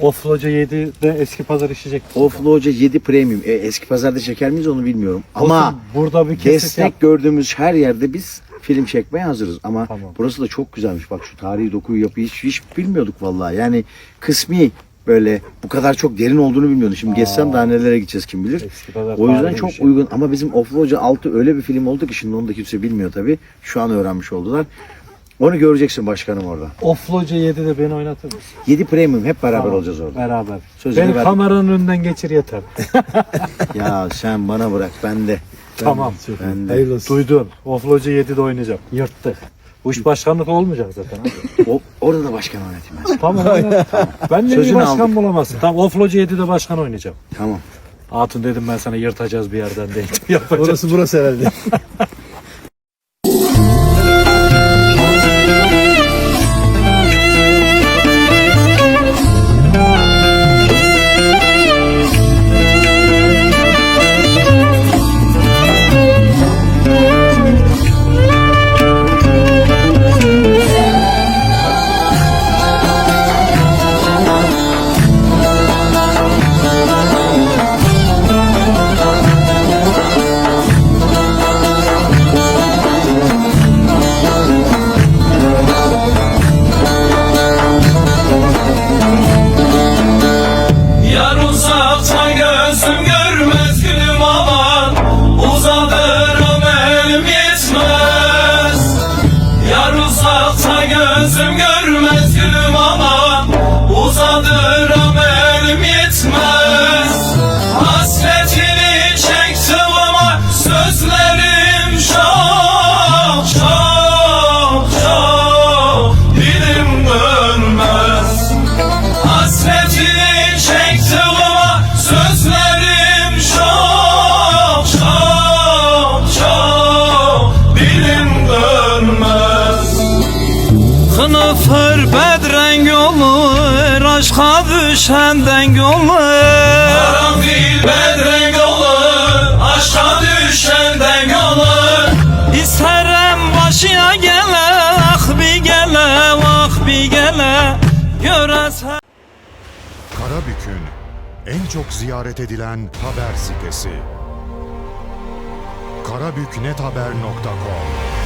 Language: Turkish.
Offloca 7'de eski pazar işecek. Ofloca 7 Premium. E, eski pazarda çeker miyiz onu bilmiyorum. Ama Olsun, burada bir destek yap. gördüğümüz her yerde biz film çekmeye hazırız. Ama Tamam. burası da çok güzelmiş. Bak şu tarihi dokuyu yapıyı hiç, hiç bilmiyorduk vallahi. Yani kısmi böyle bu kadar çok derin olduğunu bilmiyordum. Şimdi geçsem daha nelere gideceğiz kim bilir. O yüzden çok şey. uygun. Ama bizim Ofloca 6 öyle bir film oldu ki şimdi onu da kimse bilmiyor tabii. Şu an öğrenmiş oldular. Onu göreceksin başkanım orada. Offloca 7'de beni oynatır mısın? 7 Premium hep beraber Tamam, olacağız orada. Beraber. Sözünü Beni verdim. kameranın önünden geçir yeter. ya sen bana bırak ben de. tamam. Ben de. Hayırlısı. Duydun. Offloca 7'de oynayacağım. Yırttık. Bu iş başkanlık olmayacak zaten abi. O, orada da başkan oynatayım ben tamam oynat. Ben de bir Sözünü başkan aldık. bulamazsın. Tamam Offloca 7'de başkan oynayacağım. Tamam. Hatun dedim ben sana yırtacağız bir yerden değil. Yapacağız. Orası burası herhalde. Gözüm görmez gülüm aman Uzadırım elim yetmez Kınıfır bedrenk olur aşka düşenden olur. Karanfil bedrenk olur aşka düşenden olur. İsterim başıya gele ah bir gele ah bir gele Göresen Karabük'ün en çok ziyaret edilen haber sitesi. karabüknethaber.com